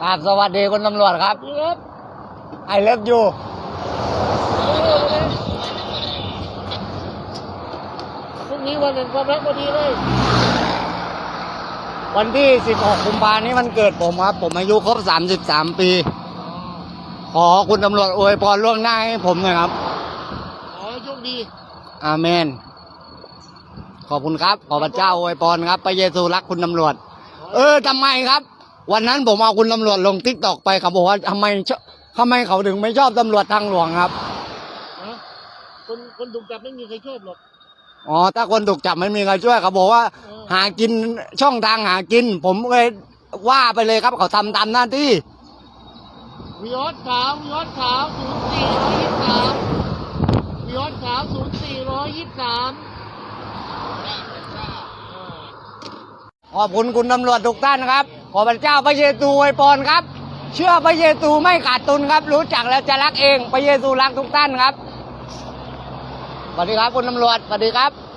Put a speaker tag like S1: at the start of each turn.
S1: กราบสวัสดีคุณตำรวจครับ
S2: ดีครับ
S1: ไอเลิฟยู
S2: พรุ่งนี้วันแห่งความรักพอดีเลย
S1: วันที่ 16กุมภานี้วันเกิดผมครับ ผมอายุครบ 33 ปี ขอคุณตำรวจอวยพรล่วงหน้าให้ผมหน่อยครับ
S2: ขอให้โชคดี
S1: อาเมน ขอบคุณครับ ขอพระเจ้าอวยพรครับ พระเยซูรักคุณตำรวจ เออทำไมครับ วันนั้นผมเอาคุณตำรวจลงทิกตอกไปเขาบอกว่าทำไมชอบทำไมเขาถึงไม่ชอบตำรวจทางหลวงครับ
S2: นะคนคนถูกจับไม่มีใครชอบหรอก
S1: อ๋อถ้าคนถูกจับไม่มีใครช่วยเขาบอกว่า
S2: เออ
S1: หากินช่องทางหากิน ผมเลยว่าไปเลยครับเขาทำตามหน้าที่
S2: วิออสขาววิออสขาวศูนย์สี่ร้อยยี่สิบสามวิออสขาวศูนย์สี่ร้อยยี่สิบสาม
S1: ขอบคุณคุณตำรวจทุกท่านครับ ขอพระเจ้าพระเยซูอวยพรครับ เชื่อพระเยซูไม่ขาดทุนครับ รู้จักแล้วจะรักเอง พระเยซูรักทุกท่านครับสวัสดีครับคุณตำรวจสวัสดีครับ